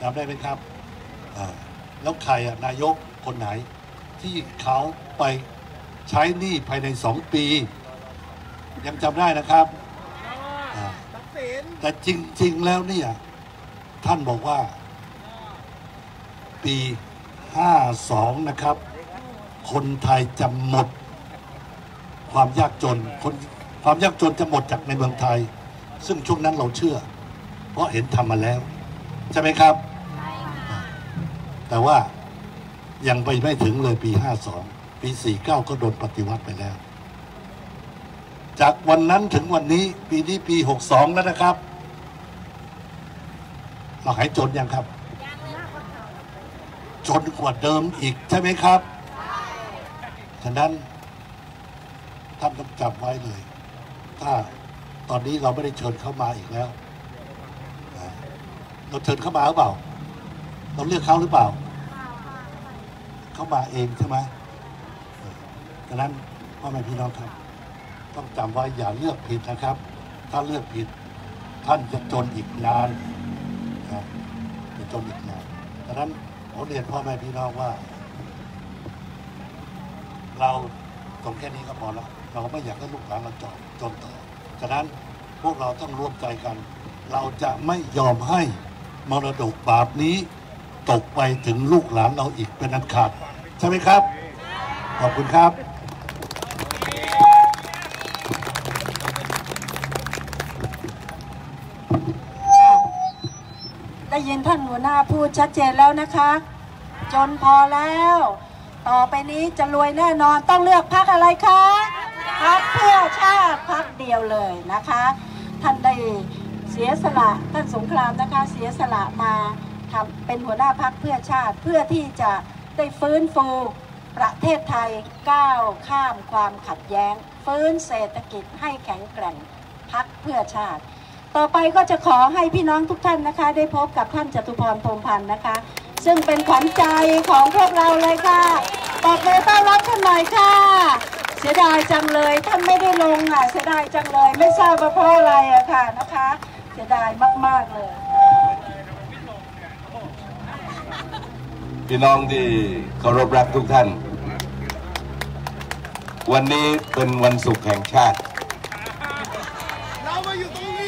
จำได้ไหมครับอ่าแล้วใครอะนายกคนไหน ที่เขาไปใช้หนี้ภายในสองปี ยังจำได้นะครับอ่าแต่จริง ๆ แล้วเนี่ย ท่านบอกว่า ปี 52 นะครับ คนไทยจะหมด ความยากจนคนความยากจนจะหมดจากในเมืองไทย ซึ่งช่วงนั้นเราเชื่อ เพราะเห็นทำมาแล้ว ใช่ไหมครับ แต่ว่ายังไปไม่ถึงเลยปี 52 ปี 49 ก็โดนปฏิวัติไปแล้ว จากวันนั้นถึงวันนี้ปีนี้ปี 62 แล้วนะครับ เราหายจนยังครับ จนกว่าเดิมอีกใช่ไหมครับฉะนั้นท่านต้องจำไว้เลย ถ้าตอนนี้เราไม่ได้เชิญเข้ามาอีกแล้ว เราเชิญเข้ามาหรือเปล่า เราเลือกเขาหรือเปล่า เขามาเองใช่ไหมเออฉะนั้นพ่อแม่พี่น้องครับ ต้องจำไว้อย่าเลือกผิดนะครับ ถ้าเลือกผิดท่านจะจนอีกนานครับจะจนอีกนานฉะนั้นผมเรียนพ่อแม่พี่น้องว่า เราตรงแค่นี้ก็พอแล้วเราไม่อยากให้ลูกหลานเราจอดจนต่อฉะนั้นพวกเราต้องร่วมใจกัน เราจะไม่ยอมให้มรดกบาปนี้ ตกไปถึงลูกหลานเราอีกเป็นอันขาด ใช่ไหมครับ ขอบคุณครับ ได้ยินท่านหัวหน้าพูดชัดเจนแล้วนะคะ จนพอแล้ว ต่อไปนี้จะรวยแน่นอนต้องเลือกพักอะไรคะพักเพื่อชาติพักเดียวเลยนะคะ ท่านได้เสียสละท่านสงครามนะคะเสียสละมาทำเป็นหัวหน้าพักเพื่อชาติเพื่อที่จะ ได้ฟื้นฟู ประเทศไทยก้าวข้ามความขัดแย้ง ฟื้นเศรษฐกิจให้แข็งแกร่งพักเพื่อชาติ ต่อไปก็จะขอให้พี่น้องทุกท่านนะคะ ได้พบกับท่านจตุพรพรมพันธ์นะคะ ซึ่งเป็นขวัญใจของพวกเราเลยค่ะตอบเลยต้อนรับท่านหน่อยค่ะ เสียดายจังเลยท่านไม่ได้ลงอะเสียดายจังเลยไม่ทราบว่าเพราะอะไรอะค่ะนะคะ เสียดายมากๆเลย พี่น้องที่เคารพรักทุกท่าน วันนี้เป็นวันศุกร์แห่งชาติ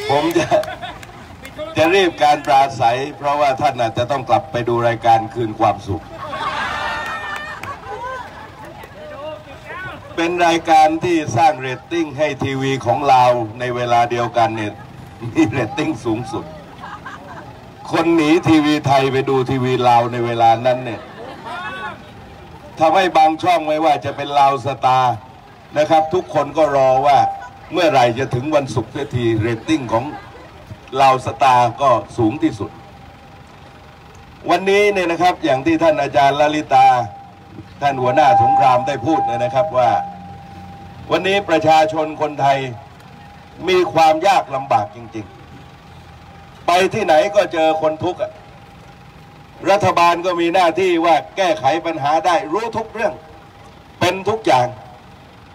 ผมจะจะรีบการปราศัย เพราะว่าท่านอาจจะต้องกลับไปดูรายการคืนความสุข เป็นรายการที่สร้างเรตติ้งให้ทีวีของเราในเวลาเดียวกันเนี่ยมีเรตติ้งสูงสุด คนหนีทีวีไทยไปดูทีวีลาวในเวลานั้นเนี่ยทำให้บางช่องไม่ว่าจะเป็นลาวสตาร์นะครับ ทุกคนก็รอว่าเมื่อไหร่จะถึงวันศุกร์ทีเรตติ้งของลาวสตาร์ก็สูงที่สุด วันนี้เนี่ยนะครับอย่างที่ท่านอาจารย์ลลิตา ท่านหัวหน้าสงครามได้พูดเนี่ยนะครับว่า วันนี้ประชาชนคนไทยมีความยากลำบากจริง ๆ ไปที่ไหนก็เจอคนทุกข์รัฐบาลก็มีหน้าที่ว่าแก้ไขปัญหาได้รู้ทุกเรื่อง เป็นทุกอย่าง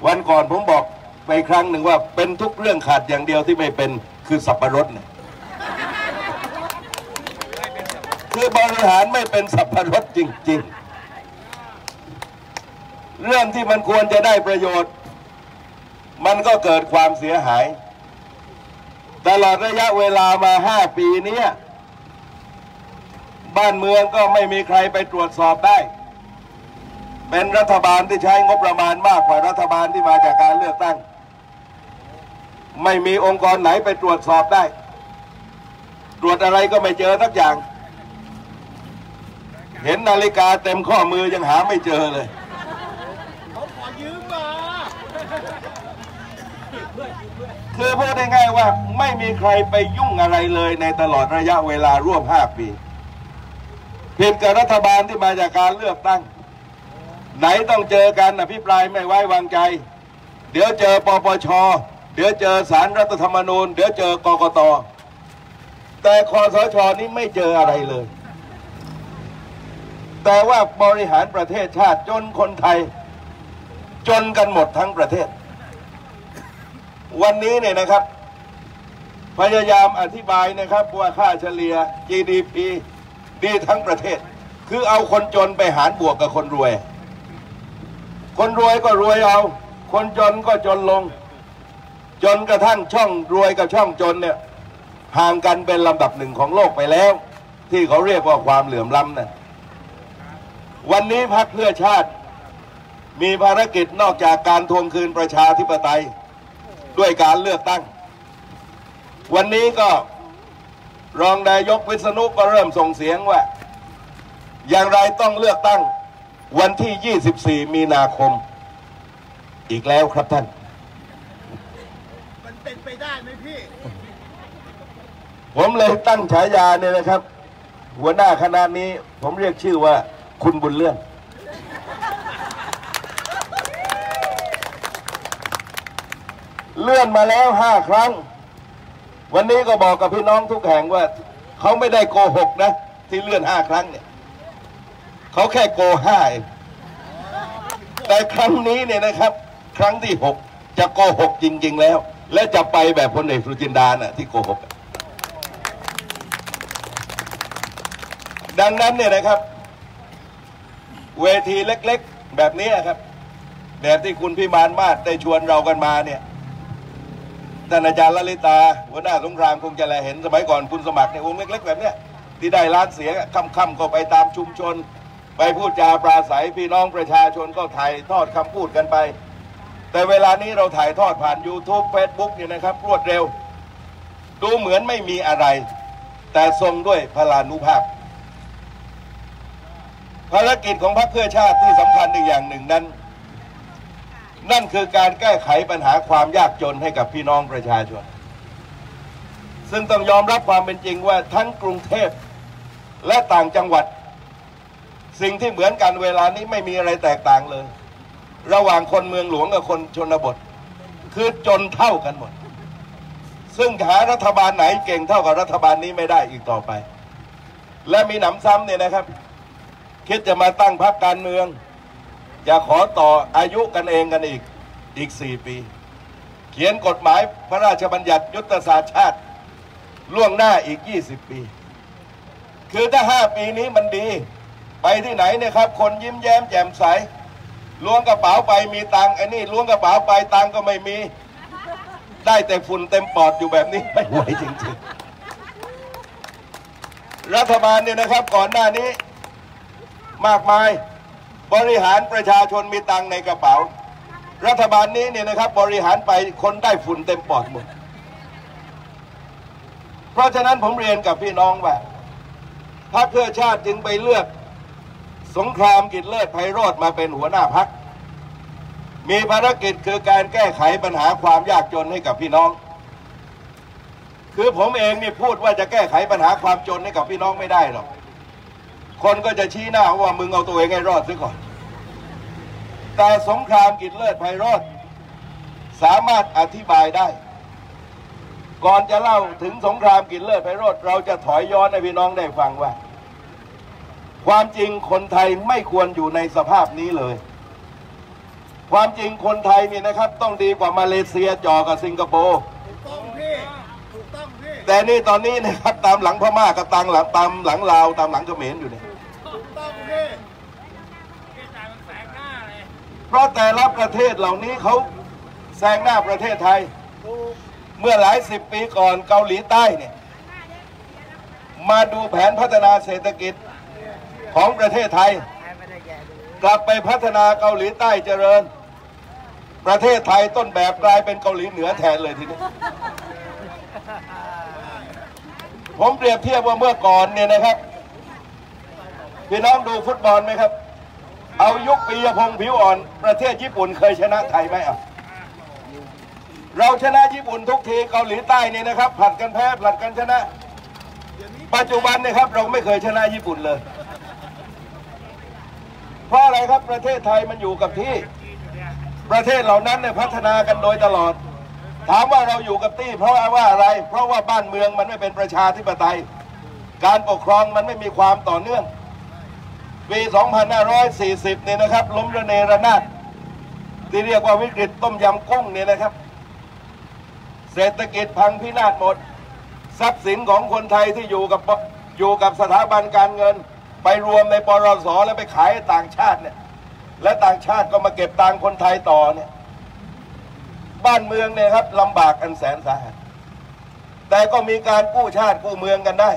วันก่อนผมบอกไปครั้งหนึ่งว่าเป็นทุกเรื่องขาดอย่างเดียวที่ไม่เป็นคือสับปะรดเนี่ยคือบริหารไม่เป็นสับปะรดจริง ๆ เรื่องที่มันควรจะได้ประโยชน์ มันก็เกิดความเสียหาย ตลอดระยะเวลามาห้าปีเนี้ยบ้านเมืองก็ไม่มีใครไปตรวจสอบได้ เป็นรัฐบาลที่ใช้งบประมาณมากกว่ารัฐบาลที่มาจากการเลือกตั้ง ไม่มีองค์กรไหนไปตรวจสอบได้ ตรวจอะไรก็ไม่เจอสักอย่าง เห็นนาฬิกาเต็มข้อมือยังหาไม่เจอเลย คือพูดได้ง่ายว่าไม่มีใครไปยุ่งอะไรเลยในตลอดระยะเวลาร่วมห้าปีผิดกับรัฐบาลที่มาจากการเลือกตั้ง ไหนต้องเจอกันอภิปรายไม่ไว้วางใจ เดี๋ยวเจอปปช เดี๋ยวเจอสารรัฐธรรมนูญ เดี๋ยวเจอกกต แต่คอสชนี่ไม่เจออะไรเลย แต่ว่าบริหารประเทศชาติจนคนไทย จนกันหมดทั้งประเทศ วันนี้เนี่ยนะครับ พยายามอธิบายนะครับว่าค่าเฉลี่ย GDP ดีทั้งประเทศ คือเอาคนจนไปหารบวกกับคนรวย คนรวยก็รวยเอา คนจนก็จนลง จนกระทั่งช่องรวยกับช่องจนเนี่ยห่างกันเป็นลำดับหนึ่งของโลกไปแล้ว ที่เขาเรียกว่าความเหลื่อมล้ำนะวันนี้พรรคเพื่อชาติ มีภารกิจนอกจากการทวงคืนประชาธิปไตย ด้วยการเลือกตั้ง วันนี้ก็รองนายกวิษณุก็เริ่มส่งเสียงว่า อย่างไรต้องเลือกตั้ง วันที่ 24 มีนาคม อีกแล้วครับท่าน มันเป็นไปได้ไหมพี่ ผมเลยตั้งฉายาเนี่ยนะครับ หัวหน้าคณะนี้ผมเรียกชื่อว่าคุณบุญเลื่อน เลื่อนมาแล้วห้าครั้ง วันนี้ก็บอกกับพี่น้องทุกแห่งว่าเขาไม่ได้โกหกนะ ที่เลื่อนห้าครั้งเนี่ยเขาแค่โกห้าแต่ครั้งนี้เนี่ยนะครับ ครั้งที่หกจะโกหกจริง ๆ แล้ว และจะไปแบบพลเอกสุจินดาน่ะที่โกหกดังนั้นเนี่ยนะครับ เวทีเล็ก ๆ แบบนี้ครับแบบที่คุณพิมานมาศได้ชวนเรากันมาเนี่ย ท่านอาจารย์ลลิตาหัวหน้าสงครามคงจะแลเห็นสมัยก่อนคุณสมัครเนี่ยวงเล็ก ๆ แบบเนี้ยที่ได้ล้านเสียงค่ำๆก็ไปตามชุมชน ไปพูดจาปราศัยพี่น้องประชาชนก็ถ่ายทอดคำพูดกันไป แต่เวลานี้เราถ่ายทอดผ่าน YouTube Facebook เนี่ยนะครับรวดเร็ว ดูเหมือนไม่มีอะไร แต่ทรงด้วยพลานุภาพ ภารกิจของพรรคเพื่อชาติที่สำคัญอีกอย่างหนึ่งนั้น นั่นคือการแก้ไขปัญหาความยากจนให้กับพี่น้องประชาชน ซึ่งต้องยอมรับความเป็นจริงว่าทั้งกรุงเทพและต่างจังหวัด สิ่งที่เหมือนกันเวลานี้ไม่มีอะไรแตกต่างเลย ระหว่างคนเมืองหลวงกับคนชนบท คือจนเท่ากันหมด ซึ่งหารัฐบาลไหนเก่งเท่ากับรัฐบาลนี้ไม่ได้อีกต่อไป และมีหนำซ้ำเนี่ยนะครับ คิดจะมาตั้งพรรคการเมือง จะขอต่ออายุกันเองกันอีกอีกสี่ปี เขียนกฎหมายพระราชบัญญัติยุทธศาสตร์ชาติ ล่วงหน้าอีก 20 ปี คือถ้าห้าปีนี้มันดี ไปที่ไหนเนี่ยครับ คนยิ้มแย้มแจ่มใสล้วงกระเป๋าไปมีตังไอ้นี่ล้วงกระเป๋าไปตังก็ไม่มี ได้แต่ฝุ่นเต็มปอดอยู่แบบนี้ไม่ไหวจริงๆ รัฐบาลเนี่ยนะครับก่อนหน้านี้ มากมาย บริหารประชาชนมีตังในกระเป๋า รัฐบาลนี้เนี่ยนะครับบริหารไปคนได้ฝุ่นเต็มปอดหมด เพราะฉะนั้นผมเรียนกับพี่น้องว่าพรรคเพื่อชาติจึงไปเลือกสงครามกิจเลิศไพโรธมาเป็นหัวหน้าพัก มีภารกิจคือการแก้ไขปัญหาความยากจนให้กับพี่น้อง คือผมเองนี่พูดว่าจะแก้ไขปัญหาความจนให้กับพี่น้องไม่ได้หรอก คนก็จะชี้หน้าว่ามึงเอาตัวเองให้รอดซะก่อน แต่สงครามกิจเลิศไพโรธสามารถอธิบายได้ ก่อนจะเล่าถึงสงครามกิจเลิศไพโรธเราจะถอยย้อนให้พี่น้องได้ฟังว่า ความจริงคนไทยไม่ควรอยู่ในสภาพนี้เลย ความจริงคนไทยนี่นะครับ ต้องดีกว่ามาเลเซียจ่อกับสิงคโปร์ถูกต้องพี่ถูกต้องพี่แต่นี่ตอนนี้นะครับตามหลังพม่ากับตามหลังตามหลังลาวตามหลังเขมรอยู่เนี่ย ถูกต้องพี่ เพราะแต่ละประเทศเหล่านี้เขาแซงหน้าประเทศไทย เมื่อหลายสิบปีก่อนเกาหลีใต้เนี่ยมาดูแผนพัฒนาเศรษฐกิจของประเทศไทย กลับไปพัฒนาเกาหลีใต้เจริญ ประเทศไทยต้นแบบกลายเป็นเกาหลีเหนือแทนเลยทีนี้ผมเปรียบเทียบว่าเมื่อก่อนเนี่ยนะครับ พี่น้องดูฟุตบอลไหมครับ เอายุคปียพงษ์ผิวอ่อน ประเทศญี่ปุ่นเคยชนะไทยไหมอะเราชนะญี่ปุ่นทุกทีเกาหลีใต้นี่นะครับผลัดกันแพ้ผลัดกันชนะ ปัจจุบันนะครับเราไม่เคยชนะญี่ปุ่นเลย เพราะอะไรครับประเทศไทยมันอยู่กับที่ ประเทศเหล่านั้นเนี่ยพัฒนากันโดยตลอด ถามว่าเราอยู่กับที่ เพราะว่าอะไร เพราะว่าบ้านเมืองมันไม่เป็นประชาธิปไตย การปกครองมันไม่มีความต่อเนื่อง ปี 2540 เนี่ยนะครับล้มระเนระนาดที่เรียกว่าวิกฤตต้มยำกุ้งเนี่ยนะครับ เศรษฐกิจพังพินาศหมด ทรัพย์สินของคนไทยที่อยู่กับอยู่กับสถาบันการเงิน ไปรวมในปรสแล้วไปขายต่างชาติเนี่ยและต่างชาติก็มาเก็บตังคนไทยต่อเนี่ยบ้านเมืองเนี่ยครับลำบากอันแสนสาหัสแต่ก็มีการกู้ชาติกู้เมืองกันได้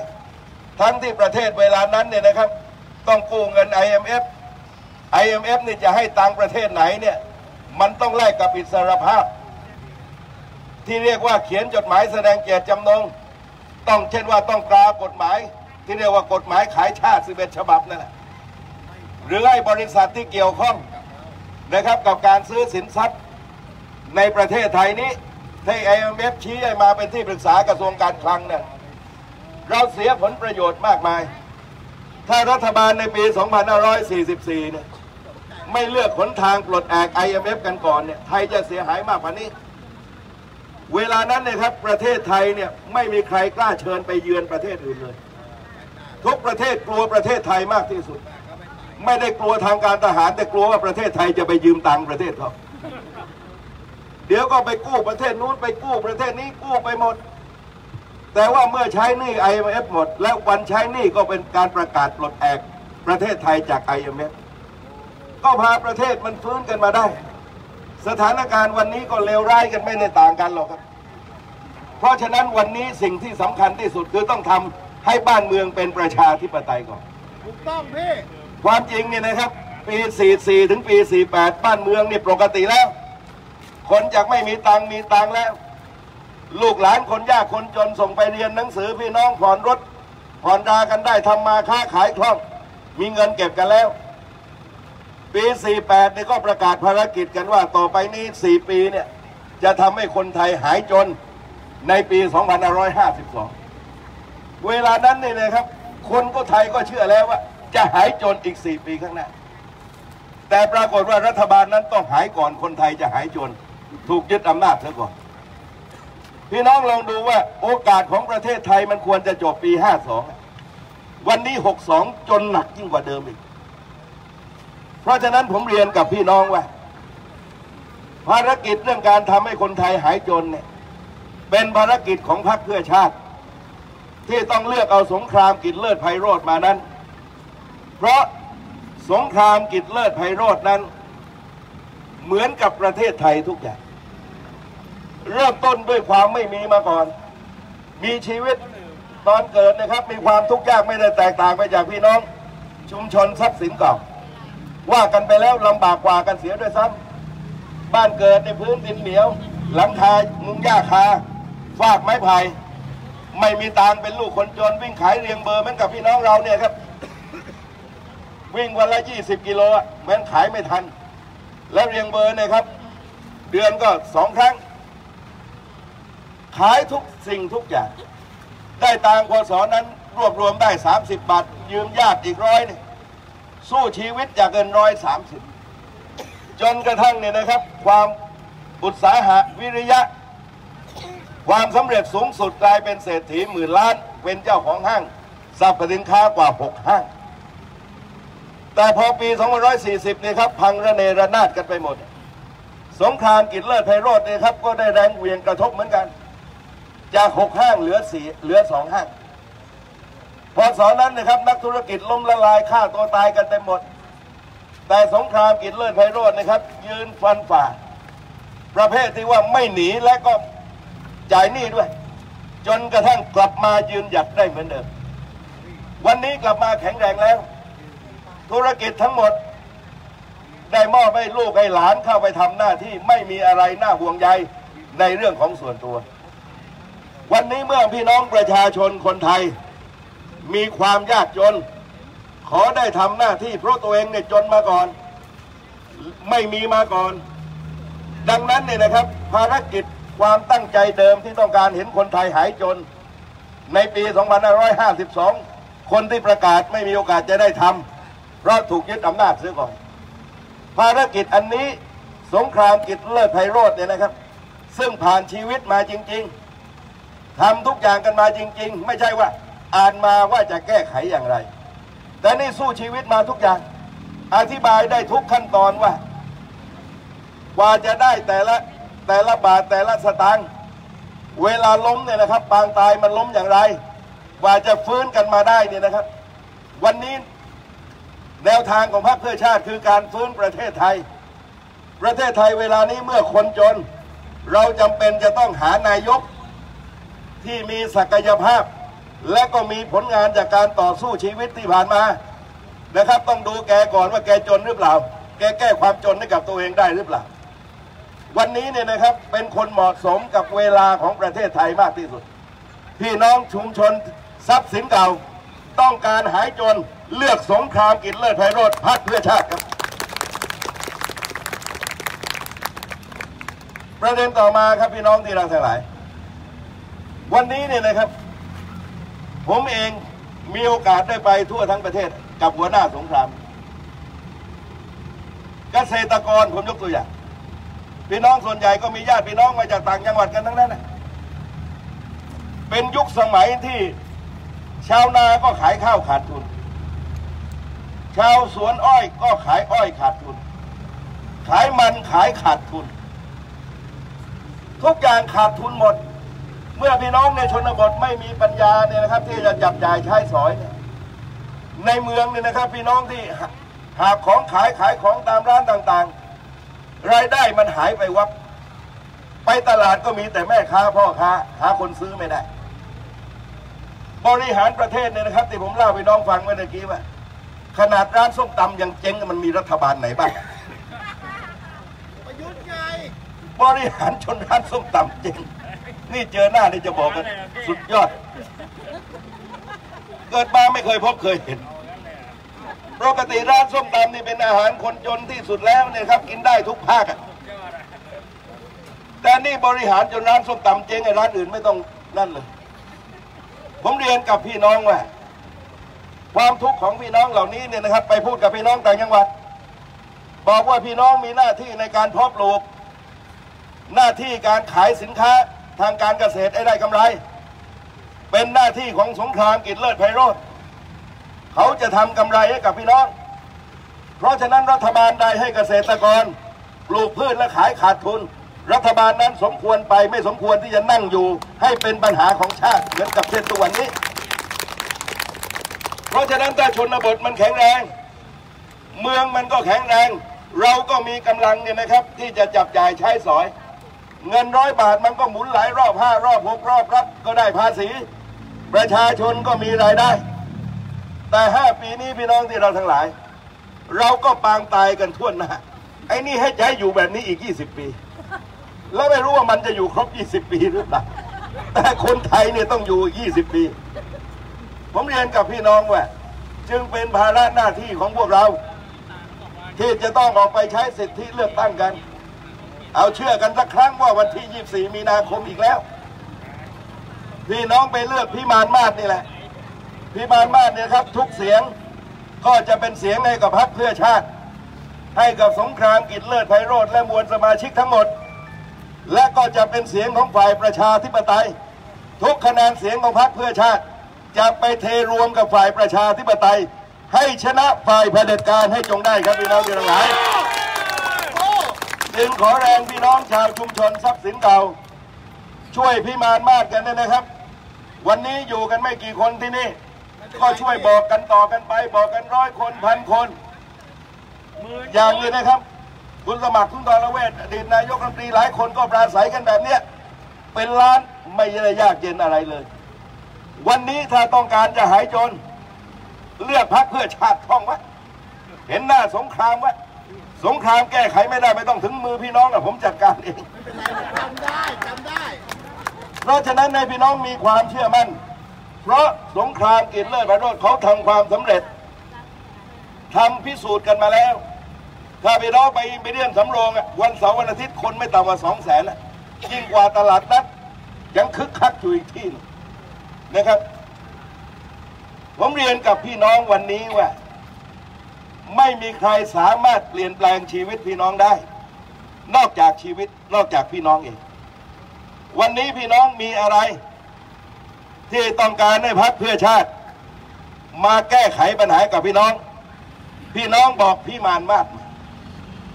ทั้งที่ประเทศเวลานั้นเนี่ยนะครับ ต้องกู้เงิน IMF IMF นี่จะให้ตังประเทศไหนเนี่ย มันต้องแลกกับอิสรภาพ ที่เรียกว่าเขียนจดหมายแสดงเจตจำนง ต้องเช่นว่าต้องกรากฎหมาย ที่เรียกว่ากฎหมายขายชาติ11ฉบับนั่นแหละหรือให้บริษัทที่เกี่ยวข้องนะครับกับการซื้อสินทรัพย์ในประเทศไทยนี้ที่ IMF ชี้ให้มาเป็นที่ปรึกษากระทรวงการคลังเนี่ยเราเสียผลประโยชน์มากมาย ถ้ารัฐบาลในปี 2544 เนี่ยไม่เลือกหนทางปลดแอก IMF กันก่อนเนี่ยไทยจะเสียหายมากกว่านี้ เวลานั้นนี่ยครับประเทศไทยเนี่ยไม่มีใครกล้าเชิญไปเยือนประเทศอื่นเลย ทุกประเทศกลัวประเทศไทยมากที่สุด ไม่ได้กลัวทางการทหารแต่กลัวว่าประเทศไทยจะไปยืมตังค์ประเทศเขาเดี๋ยวก็ไปกู้ประเทศนู้นไปกู้ประเทศนี้กู้ไปหมด แต่ว่าเมื่อใช้หนี้ IMF หมด แล้ววันใช้หนี้ก็เป็นการประกาศปลดแอกประเทศไทยจาก IMF ก็พาประเทศมันฟื้นกันมาได้ สถานการณ์วันนี้ก็เลวร้ายกันไม่ได้ต่างกันหรอกครับ เพราะฉะนั้นวันนี้สิ่งที่สำคัญที่สุดคือต้องทำให้บ้านเมืองเป็นประชาธิปไตยก่อนถูกต้องพี่ความจริงเนี่ยนะครับ ปี 44 ถึงปี 48 บ้านเมืองนี่ปกติแล้ว คนจากไม่มีตังค์มีตังค์แล้ว ลูกหลานคนยากคนจนส่งไปเรียนหนังสือพี่น้องผ่อนรถผ่อนรากันได้ทำมาค้าขายคล่อง มีเงินเก็บกันแล้ว ปี 48นี่ก็ประกาศภารกิจกันว่าต่อไปนี้ 4 ปีเนี่ย จะทำให้คนไทยหายจนในปี 2552 เวลานั้นเนี่ยนะครับ คนก็ไทยก็เชื่อแล้วว่า จะหายจนอีก 4 ปีข้างหน้า แต่ปรากฏว่ารัฐบาลนั้นต้องหายก่อนคนไทยจะหายจน ถูกยึดอำนาจเสียก่อน พี่น้องลองดูว่าโอกาสของประเทศไทยมันควรจะจบปี 52 วันนี้ 62 จนหนักยิ่งกว่าเดิมอีก เพราะฉะนั้นผมเรียนกับพี่น้องว่า ภารกิจเรื่องการทำให้คนไทยหายจนเนี่ยเป็นภารกิจของพรรคเพื่อชาติ ที่ต้องเลือกเอาสงครามกิจเลิศไพโรธมานั้น เพราะสงครามกิจเลิศไพโรธนั้น เหมือนกับประเทศไทยทุกอย่าง เริ่มต้นด้วยความไม่มีมาก่อน มีชีวิตตอนเกิดนะครับ มีความทุกข์ยากไม่ได้แตกต่างไปจากพี่น้อง ชุมชนทรัพย์สินเก่าว่ากันไปแล้วลำบากกว่ากันเสียด้วยซ้ำบ้านเกิดในพื้นดินเหนียว หลังคามุงหญ้าคาฟากไม้ไผ่ไม่มีตางเป็นลูกคนจนวิ่งขายเรียงเบอร์เหมือนกับพี่น้องเราเนี่ยครับวิ่งวันละ 20 กิโลอะแม้นขายไม่ทัน แล้วเรียงเบอร์เนี่ยครับ เดือนก็สองครั้ง ขายทุกสิ่งทุกอย่าง ได้ตังกสนั้นรวบรวมได้ 30 บาท ยืมญาติอีกร้อยนี่สู้ชีวิตจากเงินร้อยสามสิบจนกระทั่งเนี่ยนะครับ ความอุตสาหะวิริยะ ความสำเร็จสูงสุดกลายเป็นเศรษฐีหมื่นล้าน เป็นเจ้าของห้างสรรพสินค้ากว่า 6 ห้าง แต่พอปี 2540เนี่ยครับ พังระเนระนาดกันไปหมด สงครามกิจเลิศไพโรธเนี่ยครับ ก็ได้แรงเวียงกระทบเหมือนกัน จาก6ห้างเหลือสี่เหลือ2ห้างพอสอนนั้นนะครับ นักธุรกิจล้มละลายฆ่าตัวตายกันเต็มหมด แต่สงครามกิจเลิศไพโรธนะครับ ยืนฟันฝ่า ประเภทที่ว่าไม่หนีและก็จ่ายหนี้ด้วย จนกระทั่งกลับมายืนหยัดได้เหมือนเดิม วันนี้กลับมาแข็งแรงแล้ว ธุรกิจทั้งหมด ได้มอบให้ลูกให้หลานเข้าไปทำหน้าที่ไม่มีอะไรน่าห่วงใยในเรื่องของส่วนตัว วันนี้เมื่อพี่น้องประชาชนคนไทย มีความยากจน ขอได้ทำหน้าที่เพราะตัวเองเนี่ยจนมาก่อน ไม่มีมาก่อน ดังนั้นเนี่ยนะครับ ภารกิจความตั้งใจเดิมที่ต้องการเห็นคนไทยหายจน ในปี 2552 คนที่ประกาศไม่มีโอกาสจะได้ทำเพราะถูกยึดอำนาจเสียก่อน ภารกิจอันนี้สงครามกิจเลิศไพโรธเนี่ยนะครับ ซึ่งผ่านชีวิตมาจริง ๆ ทำทุกอย่างกันมาจริง ๆ ไม่ใช่ว่า อ่านมาว่าจะแก้ไขอย่างไร แต่นี่สู้ชีวิตมาทุกอย่าง อธิบายได้ทุกขั้นตอนว่า ว่าจะได้แต่ละแต่ละบาทแต่ละสตางค์เวลาล้มเนี่ยนะครับ ปางตายมันล้มอย่างไร ว่าจะฟื้นกันมาได้เนี่ยนะครับ วันนี้แนวทางของพรรคเพื่อชาติคือการฟื้นประเทศไทย ประเทศไทยเวลานี้เมื่อคนจน เราจำเป็นจะต้องหานายก ที่มีศักยภาพ และก็มีผลงานจากการต่อสู้ชีวิตที่ผ่านมานะครับ ต้องดูแกก่อนว่าแกจนหรือเปล่า แกแก้ความจนให้กับตัวเองได้หรือเปล่า วันนี้เนี่ยนะครับเป็นคนเหมาะสมกับเวลาของประเทศไทยมากที่สุด พี่น้องชุมชนทรัพย์สินเก่า ต้องการหายจนเลือกสงครามกินเลิศไพโรธพักเพื่อชาติครับประเด็นต่อมาครับพี่น้องที่รักทั้งหลาย วันนี้เนี่ยนะครับ ผมเองมีโอกาสได้ไปทั่วทั้งประเทศกับหัวหน้าสงคราม เกษตรกรผมยกตัวอย่างพี่น้องส่วนใหญ่ก็มีญาติพี่น้องมาจากต่างจังหวัดกันทั้งนั้นนะเป็นยุคสมัยที่ชาวนาก็ขายข้าวขาดทุน ชาวสวนอ้อยก็ขายอ้อยขาดทุน ขายมันขายขาดทุน ทุกอย่างขาดทุนหมด มื่อพี่น้องในชนบทไม่มีปัญญาเนี่ยนะครับ ที่จะจับจ่ายใช้สอยเนี่ยในเมืองเนี่ยนะครับ พี่น้องที่หาหาของขายขายของตามร้านต่างๆ รายได้มันหายไปวับ ไปตลาดก็มีแต่แม่ค้าพ่อค้าหาคนซื้อไม่ได้ บริหารประเทศเนี่ยนะครับ ที่ผมเล่าไปน้องฟังเมื่อกี้ว่า ขนาดร้านส้มตำยังเจ๊งมันมีรัฐบาลไหนบ้างประยุทธ์ไงบริหารชนร้านส้มตำเจ๊ง นี่เจอหน้านี่จะบอกกันสุดยอด เกิดมาไม่เคยพบเคยเห็นปกติร้านส้มตำนี่เป็นอาหารคนจนที่สุดแล้วเนี่ยครับ กินได้ทุกภาคอะแต่นี่บริหารจนร้านส้มตำเจ๊งไอ้ร้านอื่นไม่ต้องนั่นเลย ผมเรียนกับพี่น้องว่าความทุกข์ของพี่น้องเหล่านี้เนี่ยนะครับ ไปพูดกับพี่น้องต่างจังหวัด บอกว่าพี่น้องมีหน้าที่ในการเพาะปลูก หน้าที่การขายสินค้า ทางการเกษตรให้ได้กำไร เป็นหน้าที่ของสงครามกิจเลิศไพโรธเขาจะทำกำไรให้กับพี่น้อง เพราะฉะนั้นรัฐบาลใดให้เกษตรกรปลูกพืชและขายขาดทุน รัฐบาลนั้นสมควรไปไม่สมควรที่จะนั่งอยู่ ให้เป็นปัญหาของชาติเหมือนกับเช่นตัวนนี้ เพราะฉะนั้นถ้าชนบทมันแข็งแรง เมืองมันก็แข็งแรง เราก็มีกำลังเนี่ยนะครับที่จะจับจ่ายใช้สอย เงินร้อยบาทมันก็หมุนหลายรอบห้ารอบหกรอบรับก็ได้ภาษี ประชาชนก็มีรายได้ แต่ห้าปีนี้พี่น้องที่เราทั้งหลาย เราก็ปางตายกันทั่วหน้าไอ้นี่ให้ใจอยู่แบบนี้อีก 20 ปี แล้วไม่รู้ว่ามันจะอยู่ครบ 20 ปีหรือเปล่าแต่คนไทยเนี่ยต้องอยู่20 ปี ผมเรียนกับพี่น้องว่า จึงเป็นภาระหน้าที่ของพวกเรา ที่จะต้องออกไปใช้สิทธิเลือกตั้งกัน เอาเชื่อกันสักครั้งว่าวันที่ 24 มีนาคมอีกแล้ว พี่น้องไปเลือกพิมานมาศนี่แหละพิมานมาศเนี่ยครับ ทุกเสียงก็จะเป็นเสียงให้กับพรรคเพื่อชาติ ให้กับสงครามกิจเลิศไพโรธและมวลสมาชิกทั้งหมด และก็จะเป็นเสียงของฝ่ายประชาธิปไตย ทุกคะแนนเสียงของพรรคเพื่อชาติ จะไปเทรวมกับฝ่ายประชาธิปไตย ให้ชนะฝ่ายเผด็จการให้จงได้ครับพี่น้องที่ทั้งหลาย จึงขอแรงพี่น้องชาวชุมชนทรัพย์สินเก่า ช่วยพิมานมาศกันด้วยนะครับ วันนี้อยู่กันไม่กี่คนที่นี่ ก็ช่วยบอกกันต่อกันไปบอกกันร้อยคนพันคนอย่างนี้นะครับ คุณสมัครคุณตรเวชอดีตนายกรัฐมนตรีหลายคนก็ปราศัยกันแบบเนี้ยเป็นล้านไม่ได้ยากเย็นอะไรเลย วันนี้ถ้าต้องการจะหายจน เลือกพรรคเพื่อชาติท่องไว้เห็นหน้าสงครามไว้ สงครามแก้ไขไม่ได้ไม่ต้องถึงมือพี่น้องนะผมจัดการเองไม่เป็นไรจำได้จำได้ เพราะฉะนั้นในพี่น้องมีความเชื่อมั่น เพราะสงครามกินเลิศไพโรธเขาทำความสำเร็จทำพิสูจน์กันมาแล้ว ถ้าพี่น้องไปอิมพีเรียนสำโรงอะวันเสาร์วันอาทิตย์คนไม่ต่ำกว่าสองแสนยิ่งกว่าตลาดนัดยังคึกคักอยู่อีกที่หนึ่งนะครับ ผมเรียนกับพี่น้องวันนี้ว่า ไม่มีใครสามารถเปลี่ยนแปลงชีวิตพี่น้องได้ นอกจากชีวิตนอกจากพี่น้องเอง วันนี้พี่น้องมีอะไร ที่ต้องการให้พักเพื่อชาติ มาแก้ไขปัญหากับพี่น้อง พี่น้องบอกพี่มานมาก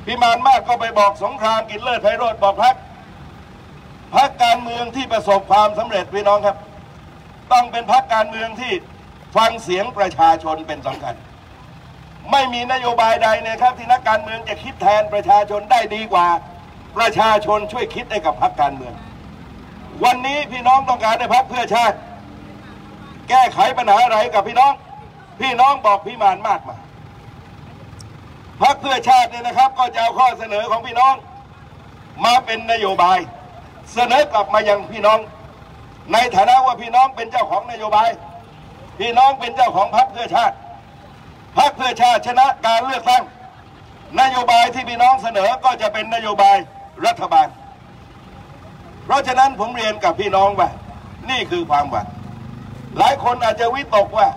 พี่มานมากก็ไปบอกสงครามกินเลิศไพโรธบอกพักพักการเมืองที่ประสบความสำเร็จพี่น้องครับ ต้องเป็นพรรคการเมืองที่ฟังเสียงประชาชนเป็นสำคัญ ไม่มีนโยบายใดเนี่ยครับที่นักการเมืองจะคิดแทนประชาชนได้ดีกว่า ประชาชนช่วยคิดให้กับพรรคการเมือง วันนี้พี่น้องต้องการให้พรรคเพื่อชาติ แก้ไขปัญหาอะไรกับพี่น้อง พี่น้องบอกพี่มานมากมาพรรคเพื่อชาติเนี่ยนะครับ ก็จะเอาข้อเสนอของพี่น้อง มาเป็นนโยบาย เสนอกลับมายังพี่น้อง ในฐานะว่าพี่น้องเป็นเจ้าของนโยบาย พี่น้องเป็นเจ้าของพรรคเพื่อชาติ พรรคเพื่อชาติชนะการเลือกตั้ง นโยบายที่พี่น้องเสนอก็จะเป็นนโยบายรัฐบาล เพราะฉะนั้นผมเรียนกับพี่น้องว่า นี่คือความหวังหลายคนอาจจะวิตกว่า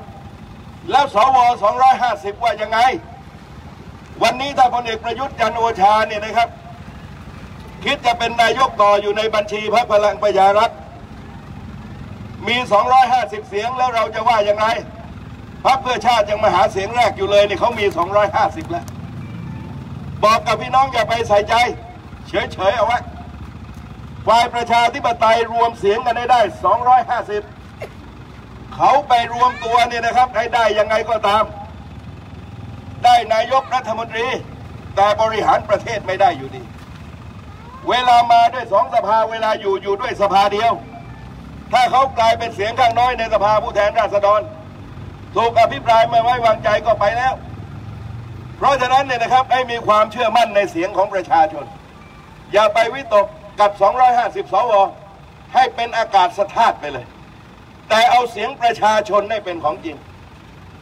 แล้วสว250 ว่ายังไง วันนี้ถ้าพลเอกประยุทธ์จันโอชาเนี่ยนะครับ คิดจะเป็นนายกต่ออยู่ในบัญชีพรรคพลังประชารัฐมี 250 เสียงแล้วเราจะว่ายังไง พรรคเพื่อชาติยังมาหาเสียงแรกอยู่เลยเนี่ยเขามี 250 แล้ว บอกกับพี่น้องอย่าไปใส่ใจ เฉยๆเอาไว้ฝ่ายประชาธิปไตยรวมเสียงกันได้ได้ 250 เขาไปรวมตัวเนี่ยนะครับให้ได้ยังไงก็ตาม ได้นายกรัฐมนตรี แต่บริหารประเทศไม่ได้อยู่ดี เวลามาด้วยสองสภาเวลาอยู่อยู่ด้วยสภาเดียว ถ้าเขากลายเป็นเสียงข้างน้อยในสภาผู้แทนราษฎร ถูกอภิปรายไม่ไว้วางใจก็ไปแล้ว เพราะฉะนั้นเนี่ยนะครับให้มีความเชื่อมั่นในเสียงของประชาชน อย่าไปวิตกกับ 250 สว ให้เป็นอากาศสถาตไปเลย แต่เอาเสียงประชาชนให้เป็นของจริง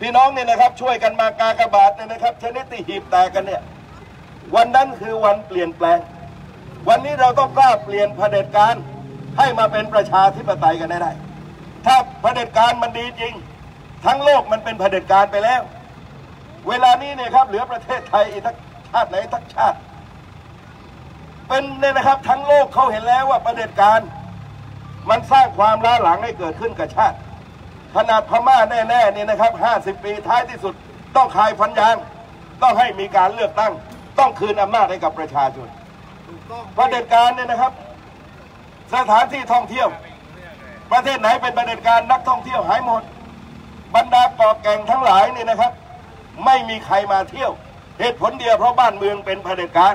พี่น้องเนี่ยนะครับช่วยกันมากากระบาทเนี่ยนะครับ ชนิดที่หีบแตกกันเนี่ยวันนั้นคือวันเปลี่ยนแปลง วันนี้เราต้องกล้าเปลี่ยนเผด็จการให้มาเป็นประชาธิปไตยกันได้ได้ถ้าเผด็จการมันดีจริง ทั้งโลกมันเป็นเผด็จการไปแล้ว เวลานี้เนี่ยครับเหลือประเทศไทยอีกทักชาติไหนทักชาติ เป็นเนี่ยนะครับทั้งโลกเขาเห็นแล้วว่าประเผด็จการ มันสร้างความล้าหลังให้เกิดขึ้นกับชาติ ขนาดพม่าแน่ๆเนี่ยนะครับ 50 ปีท้ายที่สุด ต้องคลายฟันยางต้องให้มีการเลือกตั้ง ต้องคืนอำนาจให้กับประชาชนประเด็จการเนี่ยนะครับ สถานที่ท่องเที่ยว ประเทศไหนเป็นประเด็จการนักท่องเที่ยวหายหมด บรรดาเกาะแก่งทั้งหลายนี่นะครับ ไม่มีใครมาเที่ยว เหตุผลเดียวเพราะบ้านเมืองเป็นเผด็จการ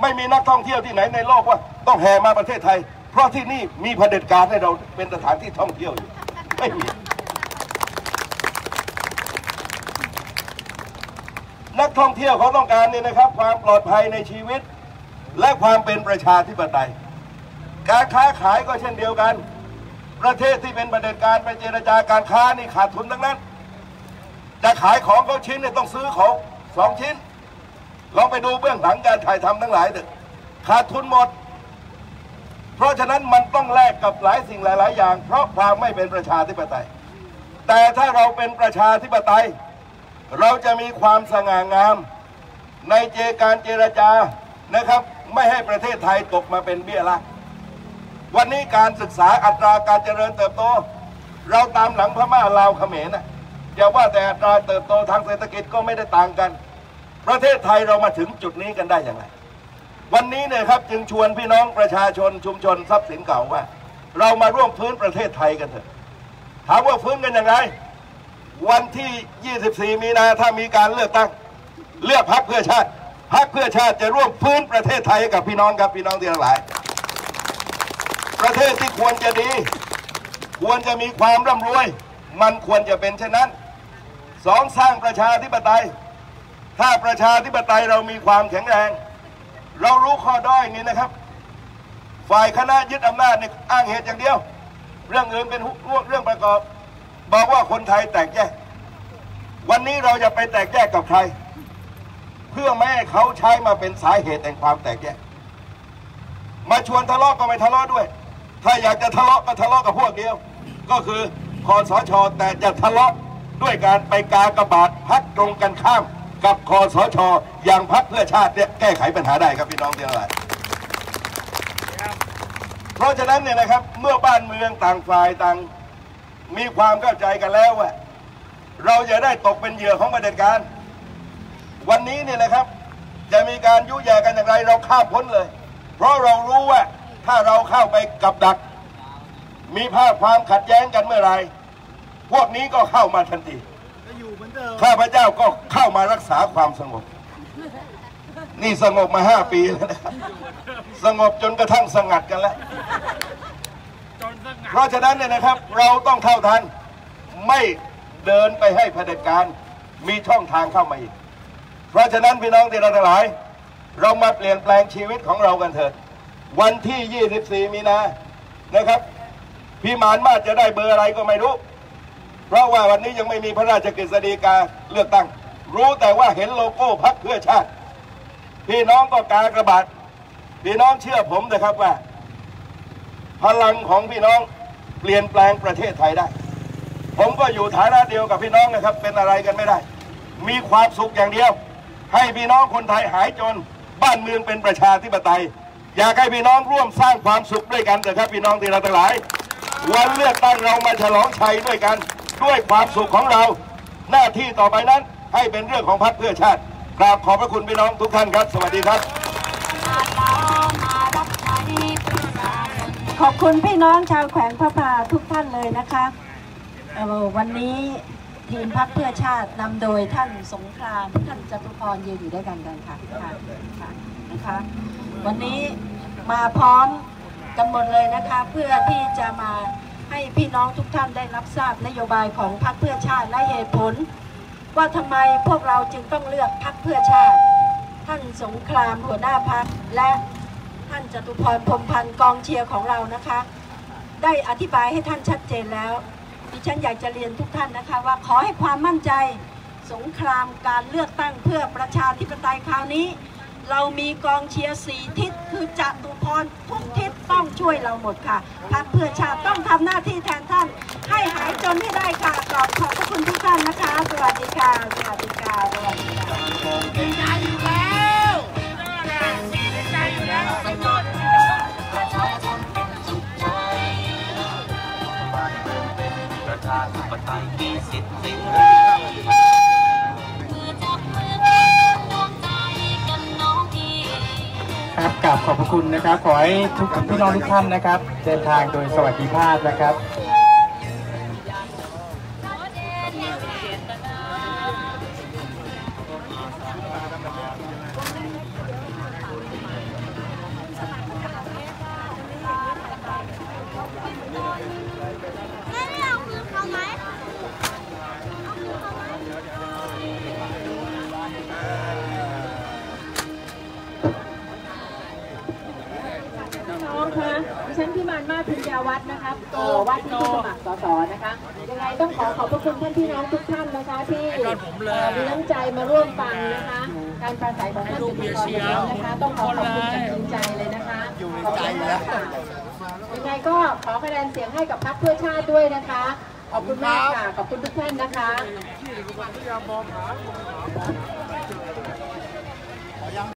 ไม่มีนักท่องเที่ยวที่ไหนในโลกว่า ต้องแห่มาประเทศไทย เพราะที่นี่มีเผด็จการให้เราเป็นสถานที่ท่องเที่ยวอยู่ไม่มีนักท่องเที่ยวเขาต้องการเนี่ยนะครับ ความปลอดภัยในชีวิต และความเป็นประชาธิปไตย การค้าขายก็เช่นเดียวกัน ประเทศที่เป็นประเด็จการไปเจรจาการค้านี่ขาดทุนทั้งนั้น จะขายของเขาชิ้นเนี่ยต้องซื้อของสองชิ้น ลองไปดูเบื้องหลังการถ่ายทำทั้งหลายเถอะขาดทุนหมด เพราะฉะนั้นมันต้องแลกกับหลายสิ่งหลาย ๆ อย่าง เพราะความไม่เป็นประชาธิปไตย แต่ถ้าเราเป็นประชาธิปไตย เราจะมีความสง่างาม ในเจการเจรจานะครับ ไม่ให้ประเทศไทยตกมาเป็นเบี้ยล่าง วันนี้การศึกษาอัตราการเจริญเติบโต เราตามหลังพม่าลาวเขมรนะอย่าว่าแต่อัตราเติบโตทางเศรษฐกิจก็ไม่ได้ต่างกัน ประเทศไทยเรามาถึงจุดนี้กันได้อย่างไร วันนี้เนี่ยครับจึงชวนพี่น้องประชาชนชุมชนทรัพย์สินเก่าว่า เรามาร่วมพื้นประเทศไทยกันเถอะถามว่าฟื้นกันยังไงวันที่ 24 มีนาถ้ามีการเลือกตั้ง เลือกพรรคเพื่อชาติพรรคเพื่อชาติจะร่วมพื้นประเทศไทยกับพี่น้องครับพี่น้องที่ทั้งหลาย ประเทศที่ควรจะดี ควรจะมีความร่ำรวย มันควรจะเป็นเช่นนั้นสองสร้างประชาธิปไตย ถ้าประชาธิปไตยเรามีความแข็งแรง เรารู้ข้อด้อยนี้นะครับ ฝ่ายคณะยึดอำนาจเนี่ยอ้างเหตุอย่างเดียว เรื่องอื่นเป็นเรื่องประกอบ บอกว่าคนไทยแตกแยก วันนี้เราจะไปแตกแยกกับใคร เพื่อไม่ให้เขาใช้มาเป็นสาเหตุแห่งความแตกแยก มาชวนทะเลาะก็ไม่ทะเลาะด้วย ถ้าอยากจะทะเลาะก็ทะเลาะกับพวกเดียว ก็คือคอสช แต่จะทะเลาะด้วยการไปกากระบาทพักตรงกันข้าม กับคอสช อย่างพักเพื่อชาติเนี่ยแก้ไขปัญหาได้ครับพี่น้องที่ทั้งหลายเพราะฉะนั้นเนี่ยนะครับเมื่อบ้านเมืองต่างฝ่ายต่างมีความเข้าใจกันแล้วว่าเราจะได้ตกเป็นเหยื่อของประเด็จการ วันนี้เนี่ยนะครับ จะมีการยุแย่กันอย่างไรเราข้ามพ้นเลย เพราะเรารู้ว่า ถ้าเราเข้าไปกับดัก มีภาพความขัดแย้งกันเมื่อไหรพวกนี้ก็เข้ามาทันทีก็อยู่เหมือนเดิมข้าพเจ้าก็เข้ามารักษาความสงบ นี่สงบมาห้าปีแล้วนะสงบจนกระทั่งสงัดกันแล้ว เพราะฉะนั้นเนี่ยนะครับ เราต้องเท่าทัน ไม่เดินไปให้เผด็จการมีช่องทางเข้ามาอีก เพราะฉะนั้นพี่น้องที่เราทั้งหลาย เรามาเปลี่ยนแปลงชีวิตของเรากันเถิด วันที่ 24 มีนานะครับพี่มานมาจะได้เบอร์อะไรก็ไม่รู้ เพราะว่าวันนี้ยังไม่มีพระราชกฤษฎีกาเลือกตั้ง รู้แต่ว่าเห็นโลโก้พักเพื่อชาติ พี่น้องก็กากระบาดพี่น้องเชื่อผมนะครับว่า พลังของพี่น้องเปลี่ยนแปลงประเทศไทยได้ ผมก็อยู่ฐานะเดียวกับพี่น้องนะครับ เป็นอะไรกันไม่ได้ มีความสุขอย่างเดียว ให้พี่น้องคนไทยหายจน บ้านเมืองเป็นประชาธิปไตย อยากให้พี่น้องร่วมสร้างความสุขด้วยกันเถอะครับพี่น้องที่เราทั้งหลาย วันเลือกตั้งเรามาฉลองชัยด้วยกัน ด้วยความสุขของเรา หน้าที่ต่อไปนั้นให้เป็นเรื่องของพรรคเพื่อชาติกราบขอบพระคุณพี่น้องทุกท่านครับ สวัสดีครับ ขอบคุณพี่น้องชาวแขวงพระพาทุกท่านเลยนะคะวันนี้ทีมพักเพื่อชาตินำโดยท่านสงครามท่านจตุพรยืนอยู่ด้วยกันกันค่ะค่ะนะคะ วันนี้มาพร้อมกันหมดเลยนะคะ เพื่อที่จะมาให้พี่น้องทุกท่านได้รับทราบนโยบายของพักเพื่อชาติและเหตุผล ว่าทำไมพวกเราจึงต้องเลือกพักเพื่อชาติ ท่านสงครามหัวหน้าพักและท่านจตุพรพรมพันธ์กองเชียร์ของเรานะคะ ได้อธิบายให้ท่านชัดเจนแล้ว ดิฉันอยากจะเรียนทุกท่านนะคะ ว่าขอให้ความมั่นใจ สงครามการเลือกตั้งเพื่อประชาธิปไตยคราวนี้ เรามีกองเชียร์สีทิศคือจตุพรทุกทิศต้องช่วยเราหมดค่ะพรรคเพื่อชาติต้องทำหน้าที่แทนท่าน ให้หายจนให้ได้ค่ะขอบขอบคุณทุกท่านนะคะ สวัสดีค่ะสวัสดีค่ะสวัสดีค่ะประชาธิปไตยมีสิทธิ์เสรี ครับกราบขอบพระคุณนะครับ ขอให้ทุกพี่น้องทุกท่านนะครับ เดินทางโดยสวัสดิภาพนะครับ มานมาศพิญญาวัฒน์นะคะเอ่อว่าที่ผู้สมัครสสนะคะยังไงต้องขอขอบพระคุณท่านพี่น้องทุกท่านนะคะ ที่เอ่อมีน้ำใจมาร่วมฟังนะคะ การปราศัยของท่านจุติกรวันนี้นะคะ ต้องขอขอบคุณจากจริงใจเลยนะคะขอบคุณมากค่ะยังไงก็ขอคะแนนเสียงให้กับพรรคเพื่อชาติด้วยนะคะ ขอบคุณมากค่ะ ขอบคุณทุกท่านนะคะ